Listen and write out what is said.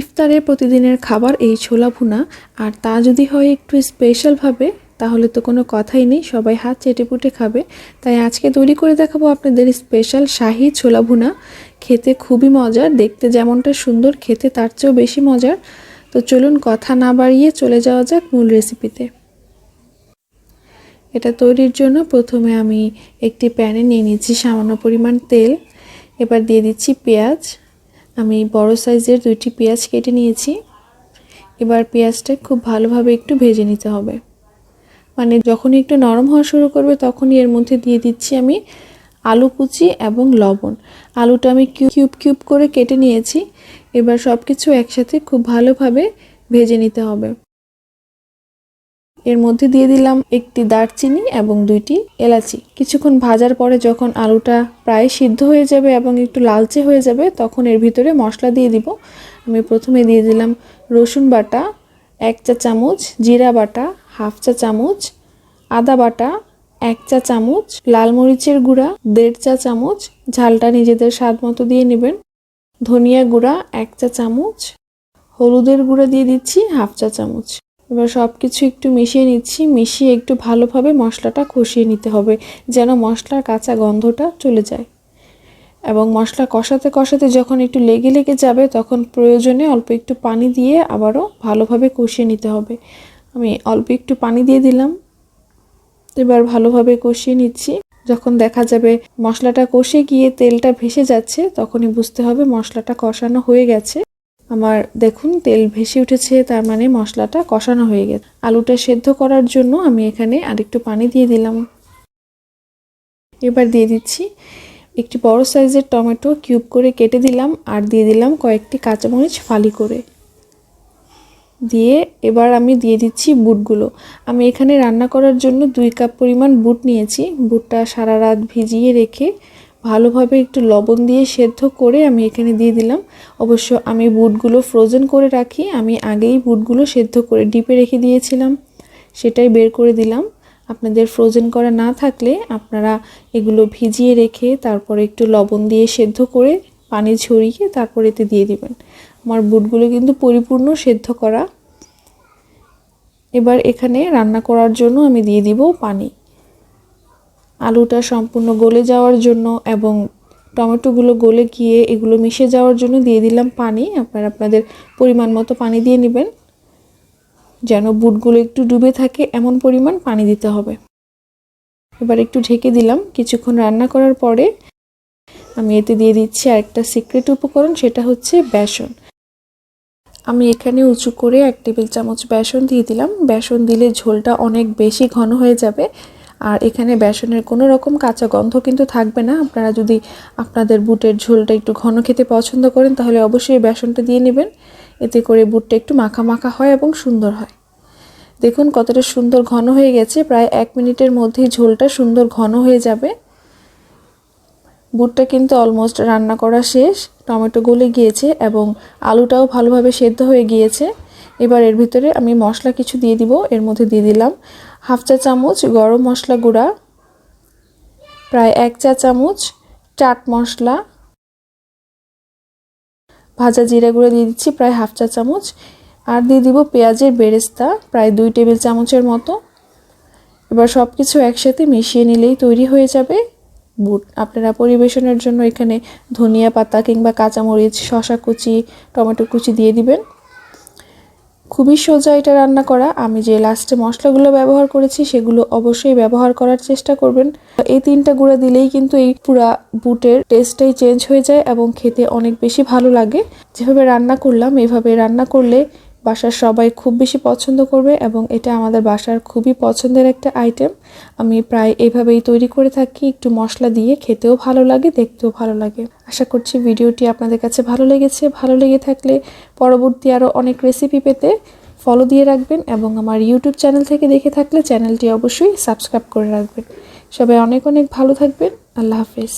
ইফতারের প্রতিদিনের খাবার এই ছোলা ভুনা, আর তা যদি হয় একটু স্পেশালভাবে তাহলে তো কোনো কথাই নেই, সবাই হাত চেটেপুটে খাবে। তাই আজকে তৈরি করে দেখাবো আপনাদের স্পেশাল শাহি ছোলা ভুনা। খেতে খুবই মজার, দেখতে যেমনটা সুন্দর, খেতে তার চেয়েও বেশি মজার। তো চলুন কথা না বাড়িয়ে চলে যাওয়া যাক মূল রেসিপিতে এটা তৈরির জন্য প্রথমে আমি একটি প্যানে নিয়ে নিচ্ছি সামান্য পরিমাণ তেল। এবার দিয়ে দিচ্ছি পেঁয়াজ। আমি বড় সাইজের দুইটি পেঁয়াজ কেটে নিয়েছি। এবার পেঁয়াজটা খুব ভালোভাবে একটু ভেজে নিতে হবে। মানে যখন একটু নরম হওয়া শুরু করবে তখনই এর মধ্যে দিয়ে দিচ্ছি আমি আলু কুচি এবং লবণ। আলুটা আমি কিউব কিউব করে কেটে নিয়েছি। এবার সব কিছু একসাথে খুব ভালোভাবে ভেজে নিতে হবে। এর মধ্যে দিয়ে দিলাম একটি দারচিনি এবং দুইটি এলাচি। কিছুক্ষণ ভাজার পরে যখন আলুটা প্রায় সিদ্ধ হয়ে যাবে এবং একটু লালচে হয়ে যাবে, তখন এর ভিতরে মশলা দিয়ে দিব। আমি প্রথমে দিয়ে দিলাম রসুন বাটা, এক চা চামচ জিরা বাটা, হাফ চা চামচ আদা বাটা, এক চা চামচ লাল মরিচের গুঁড়া, দেড় চা চামচ ঝালটা নিজেদের স্বাদ মতো দিয়ে নেবেন। ধনিয়া গুঁড়া, এক চা চামচ। হলুদের গুঁড়া দিয়ে দিচ্ছি হাফ চা চামচ। এবার সব কিছু একটু মিশিয়ে নিচ্ছি। মিশিয়ে একটু ভালোভাবে মশলাটা কষিয়ে নিতে হবে, যেন মশলার কাঁচা গন্ধটা চলে যায়। এবং মশলা কষাতে কষাতে যখন একটু লেগে লেগে যাবে, তখন প্রয়োজনে অল্প একটু পানি দিয়ে আবারও ভালোভাবে কষিয়ে নিতে হবে। আমি অল্প একটু পানি দিয়ে দিলাম। এবার ভালোভাবে কষিয়ে নিচ্ছি। যখন দেখা যাবে মশলাটা কষে গিয়ে তেলটা ভেসে যাচ্ছে, তখনই বুঝতে হবে মশলাটা কষানো হয়ে গেছে। আমার, দেখুন, তেল ভেসে উঠেছে, তার মানে মশলাটা কষানো হয়ে গেছে। আলুটা সেদ্ধ করার জন্য আমি এখানে আরেকটু পানি দিয়ে দিলাম। এবার দিয়ে দিচ্ছি একটি বড় সাইজের টমেটো কিউব করে কেটে দিলাম আর দিয়ে দিলাম কয়েকটি কাঁচামরিচ ফালি করে। দিয়ে এবার আমি দিয়ে দিচ্ছি বুটগুলো। আমি এখানে রান্না করার জন্য দুই কাপ পরিমাণ বুট নিয়েছি। বুটটা সারা রাত ভিজিয়ে রেখে ভালোভাবে একটু লবণ দিয়ে সেদ্ধ করে আমি এখানে দিয়ে দিলাম। অবশ্য আমি বুটগুলো ফ্রোজেন করে রাখি। আমি আগেই বুটগুলো সেদ্ধ করে ডিপে রেখে দিয়েছিলাম। সেটাই বের করে দিলাম। আপনাদের ফ্রোজেন করা না থাকলে আপনারা এগুলো ভিজিয়ে রেখে তারপরে একটু লবণ দিয়ে সেদ্ধ করে পানি ঝরিয়ে তারপর এতে দিয়ে দিবেন। আমার বুটগুলো কিন্তু পরিপূর্ণ সেদ্ধ করা। এবার এখানে রান্না করার জন্য আমি দিয়ে দিব পানি। আলুটা সম্পূর্ণ গলে যাওয়ার জন্য এবং টমেটোগুলো গলে গিয়ে এগুলো মিশে যাওয়ার জন্য দিয়ে দিলাম পানি। আপনারা আপনাদের পরিমাণ মতো পানি দিয়ে নেবেন, যেন বুটগুলো একটু ডুবে থাকে এমন পরিমাণ পানি দিতে হবে। এবার একটু ঢেকে দিলাম। কিছুক্ষণ রান্না করার পরে আমি এতে দিয়ে দিচ্ছি আরেকটা সিক্রেট উপকরণ, সেটা হচ্ছে বেসন। আমি এখানে উঁচু করে এক টেবিল চামচ বেসন দিয়ে দিলাম। বেসন দিলে ঝোলটা অনেক বেশি ঘন হয়ে যাবে। আর এখানে বেসনের কোনো রকম কাঁচা গন্ধ কিন্তু থাকবে না। আপনারা যদি আপনাদের বুটের ঝোলটা একটু ঘন খেতে পছন্দ করেন, তাহলে অবশ্যই বেসনটা দিয়ে নেবেন। এতে করে বুটটা একটু মাখা মাখা হয় এবং সুন্দর হয়। দেখুন কতটা সুন্দর ঘন হয়ে গেছে। প্রায় এক মিনিটের মধ্যেই ঝোলটা সুন্দর ঘন হয়ে যাবে। বুটটা কিন্তু অলমোস্ট রান্না করা শেষ। টমেটো গলে গিয়েছে এবং আলুটাও ভালোভাবে সেদ্ধ হয়ে গিয়েছে। এবার এর ভিতরে আমি মশলা কিছু দিয়ে দিব। এর মধ্যে দিয়ে দিলাম হাফ চা চামচ গরম মশলা গুঁড়া, প্রায় এক চা চামচ চাট মশলা, ভাজা জিরা গুঁড়া দিয়ে দিচ্ছি প্রায় হাফ চা চামচ, আর দিয়ে দিব পেঁয়াজের বেরেস্তা, প্রায় দুই টেবিল চামচের মতো। এবার সব কিছু একসাথে মিশিয়ে নিলেই তৈরি হয়ে যাবে বুট। আপনারা পরিবেশনের জন্য এখানে ধনিয়া পাতা কিংবা কাঁচামরিচ, শশা কুচি, টমেটো কুচি দিয়ে দিবেন। খুবই সোজা এটা রান্না করা। আমি যে লাস্টে মশলাগুলো ব্যবহার করেছি, সেগুলো অবশ্যই ব্যবহার করার চেষ্টা করবেন। এই তিনটা গুঁড়া দিলেই কিন্তু এই পুরা বুটের টেস্টটাই চেঞ্জ হয়ে যায় এবং খেতে অনেক বেশি ভালো লাগে। যেভাবে রান্না করলাম, এভাবে রান্না করলে বাসার সবাই খুব বেশি পছন্দ করবে এবং এটা আমাদের বাসার খুবই পছন্দের একটা আইটেম আমি প্রায় এভাবেই তৈরি করে থাকি, একটু মশলা দিয়ে খেতেও ভালো লাগে, দেখতেও ভালো লাগে। আশা করছি ভিডিওটি আপনাদের কাছে ভালো লেগেছে। ভালো লেগে থাকলে পরবর্তী আরও অনেক রেসিপি পেতে ফলো দিয়ে রাখবেন এবং আমার ইউটিউব চ্যানেল থেকে দেখে থাকলে চ্যানেলটি অবশ্যই সাবস্ক্রাইব করে রাখবেন। সবাই অনেক অনেক ভালো থাকবেন। আল্লাহ হাফেজ।